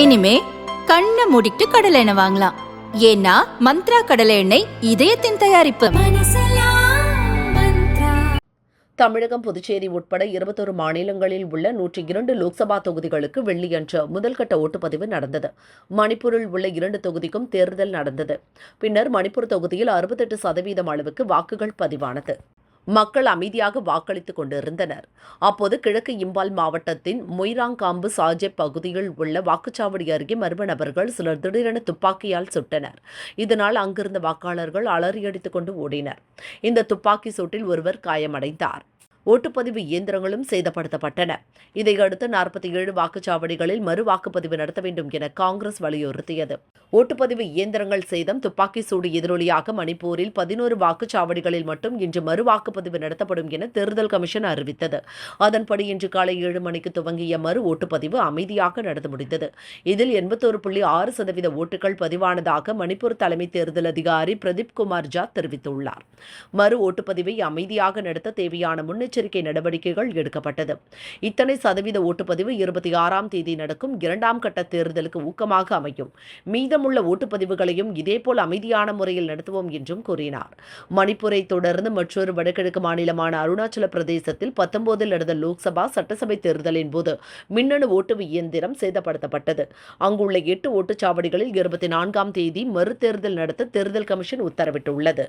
இனிமே கண்ணை மூடிட்டு கடலை எண்ணெய் வாங்கலாம். ஏன்னா மந்த்ரா கடலை எண்ணெய் இதயத்தின் தயாரிப்பு. தமிழகம் புதுச்சேரி உட்பட இருபத்தொரு மாநிலங்களில் உள்ள நூற்றி இரண்டு லோக்சபா தொகுதிகளுக்கு வெள்ளியன்று முதல்கட்ட ஓட்டுப்பதிவு நடந்தது. மணிப்பூரில் உள்ள இரண்டு தொகுதிக்கும் தேர்தல் நடந்தது. பின்னர் மணிப்பூர் தொகுதியில் அறுபத்தெட்டு சதவீதம் அளவுக்கு வாக்குகள் பதிவானது. மக்கள் அமைதியாக வாக்களித்துக் கொண்டிருந்தனர். அப்போது கிழக்கு இம்பால் மாவட்டத்தின் மொய்ராங்காம்பு சாஜெப் பகுதியில் உள்ள வாக்குச்சாவடி அருகே மர்ம நபர்கள் சிலர் திடீரென துப்பாக்கியால் சுட்டனர். இதனால் அங்கிருந்த வாக்காளர்கள் அலறியடித்துக் கொண்டு ஓடினர். இந்த துப்பாக்கி சூட்டில் ஒருவர் காயமடைந்தார். ஓட்டுப்பதிவு இயந்திரங்களும் சேதப்படுத்தப்பட்டன. இதையடுத்து நாற்பத்தி ஏழு வாக்குச்சாவடிகளில் மறு வாக்குப்பதிவு நடத்த வேண்டும் என காங்கிரஸ் வலியுறுத்தியது. ஓட்டுப்பதிவு இயந்திரங்கள் சேதம் துப்பாக்கி சூடு எதிரொலியாக மணிப்பூரில் பதினோரு வாக்குச்சாவடிகளில் மட்டும் இன்று மறு வாக்குப்பதிவு நடத்தப்படும் என தேர்தல் கமிஷன் அறிவித்தது. அதன்படி இன்று காலை ஏழு மணிக்கு துவங்கிய மறு ஓட்டுப்பதிவு அமைதியாக நடந்து முடிந்தது. இதில் எண்பத்தோரு புள்ளி ஆறு சதவீத ஓட்டுகள் பதிவானதாக மணிப்பூர் தலைமை தேர்தல் அதிகாரி பிரதீப் குமார் ஜா தெரிவித்துள்ளார். மறு ஓட்டுப்பதிவை அமைதியாக நடத்த தேவையான முன்னெச்சரிக்கை நடவடிக்கைகள் எடுக்கப்பட்டது. இத்தனை சதவீத ஓட்டுப்பதிவு இருபத்தி ஆறாம் தேதி நடக்கும். இரண்டாம் கட்ட தேர்தலுக்கு ஊக்கமாக அமையும். மீதமுள்ள ஓட்டுப்பதிவுகளையும் இதேபோல் அமைதியான முறையில் நடத்துவோம் என்றும் கூறினார். மணிப்பூரை தொடர்ந்து மற்றொரு வடகிழக்கு மாநிலமான அருணாச்சல பிரதேசத்தில் பத்தொன்பதில் நடந்த லோக்சபா சட்டசபை தேர்தலின் போது மின்னணு ஓட்டு இயந்திரம் சேதப்படுத்தப்பட்டது. அங்குள்ள எட்டு ஓட்டுச்சாவடிகளில் இருபத்தி நான்காம் தேதி மறுதேர்தல் நடத்த தேர்தல் கமிஷன் உத்தரவிட்டுள்ளது.